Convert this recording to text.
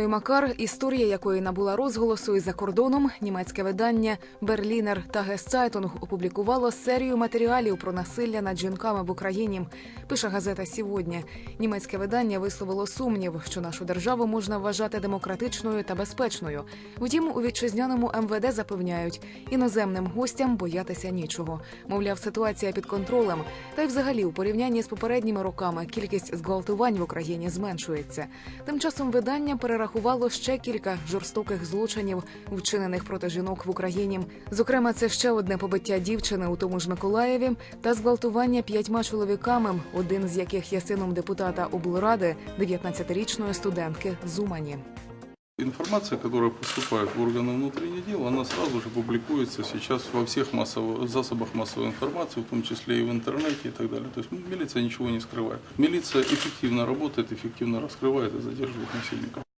Ну Макар, історія якої набула розголосу і за кордоном, німецьке видання Берлінер та Гесцайтунг опублікувало серію матеріалів про насилля над жінками в Україні. Пише газета «Сьогодні». Німецьке видання висловило сумнів, що нашу державу можна вважати демократичною та безпечною. Втім, у вітчизняному МВД запевняють, іноземним гостям боятися нічого. Мовляв, ситуація під контролем. Та й взагалі у порівнянні з попередніми роками кількість зґвалтувань в Україні зменшується. Тим часом видання перерахувало ще кілька жорстоких злочинів, вчинених проти жінок в Україні. Зокрема, це ще одне побиття дівчини у тому ж Миколаєві та зґвалтування п'ятьма чоловіками, один з яких є сином депутата облради, 19-річної студентки з Умані. Информация, которая поступает в органы внутренних дел, она сразу же публикуется сейчас во всех массово, засобах массовой информации, в том числе и в интернете и так далее. То есть милиция ничего не скрывает. Милиция эффективно работает, эффективно раскрывает и задерживает насильников.